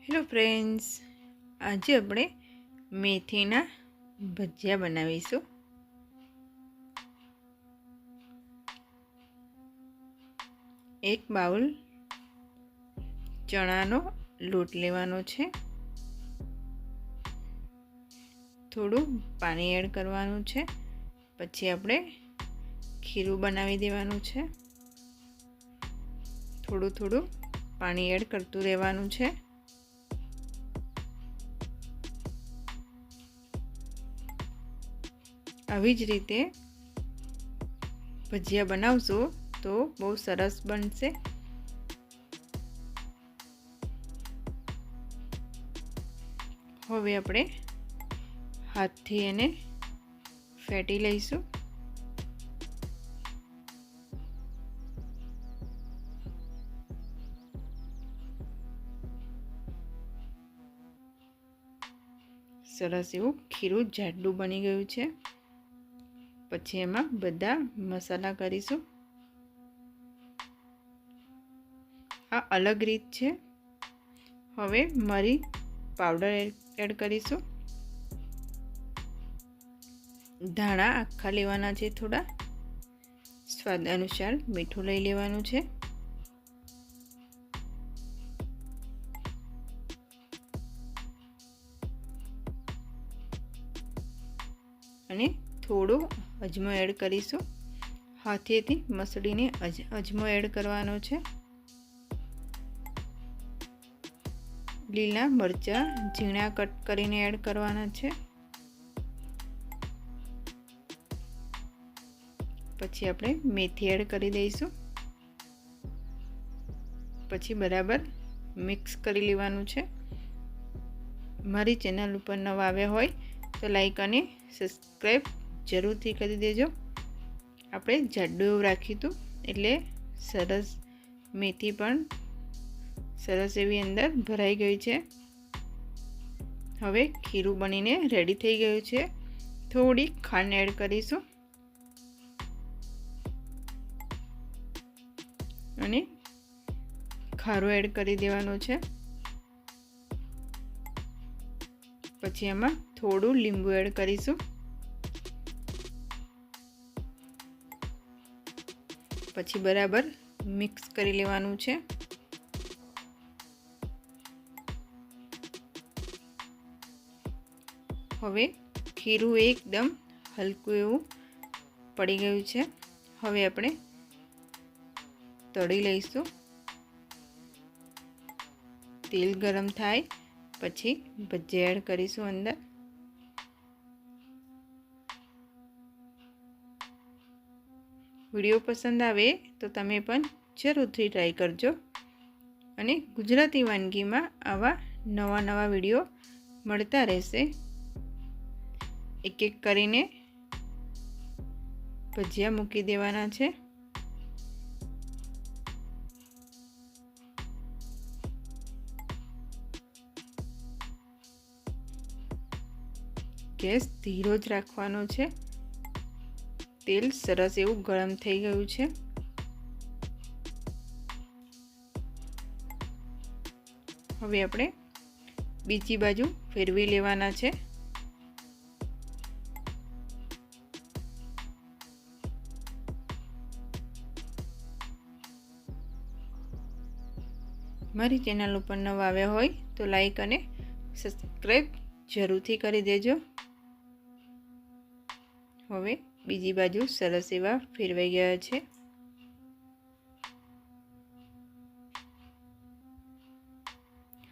Hello friends આજે આપણે મેથીના ભજીયા બનાવીશું. એક બાઉલ ચણાનો લોટ લેવાનો છે. થોડું પાણી એડ કરવાનું છે. પછી આપણે ખીરું બનાવી દેવાનું છે. થોડું થોડું પાણી એડ કરતું રહેવાનું છે. આવી જ રીતે ભજીયા બનાવશો તો બહુ સરસ બનશે. હવે આપણે હાથથી એને ફેટી લઈશું. સરસ એવું ખીરું જાડું બની ગયું છે. પછી એમાં બધા મસાલા કરીશું. આ અલગ રીત છે. હવે મરી પાવડર એડ કરીશું. ધાણા આખા લેવાના છે થોડા. સ્વાદ અનુસાર મીઠું લઈ લેવાનું છે. અને થોડો અજમો એડ કરીશું. હાથેથી મસળીને અજમો એડ કરવાનો છે. લીલા મરચાં ઝીણા કટ કરીને એડ કરવાના છે. પછી આપણે મેથી એડ કરી દઈશું. પછી બરાબર મિક્સ કરી લેવાનું છે. મારી ચેનલ ઉપર નવા આવ્યા હોય તો લાઈક અને સબસ્ક્રાઈબ જરૂરથી કરી દેજો. આપણે જાડું એવું રાખ્યું એટલે સરસ મેથી પણ સરસ એવી અંદર ભરાઈ ગઈ છે. હવે ખીરું બનીને રેડી થઈ ગયું છે. થોડી ખાંડ એડ કરીશું. અને ખારું એડ કરી દેવાનું છે. પછી એમાં થોડું લીંબુ એડ કરીશું. પછી બરાબર મિક્સ કરી લેવાનું છે. હવે ખીરું એકદમ હલકું એવું પડી ગયું છે. હવે આપણે તળી લઈશું. તેલ ગરમ થાય, પછી ભજીયા એડ કરીશું અંદર. વીડિયો પસંદ આવે તો તમે પણ જરૂરથી ટ્રાય કરજો. અને ગુજરાતી વાનગીમાં આવા નવા નવા વીડિયો મળતા રહેશે. એક એક કરીને ભજીયા મૂકી દેવાના છે. ગેસ ધીરો જ રાખવાનો છે. તેલ સરસ એવું ગરમ થઈ ગયું છે. હવે આપણે બીજી બાજુ ફેરવી લેવાના છે. મારી ચેનલ ઉપર નવા આવ્યા હોય તો લાઈક અને સબસ્ક્રાઈબ જરૂરથી કરી દેજો. હવે બીજી બાજુ સરસ એવા ફેરવાઈ ગયા છે.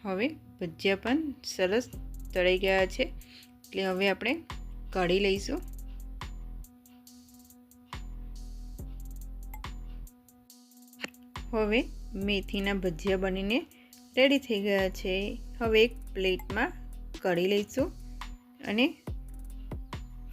હવે ભજીયા પણ સરસ તળાઈ ગયા છે. એટલે હવે આપણે કાઢી લઈશું. હવે મેથીના ભજીયા બનીને રેડી થઈ ગયા છે. હવે એક પ્લેટમાં કાઢી લઈશું અને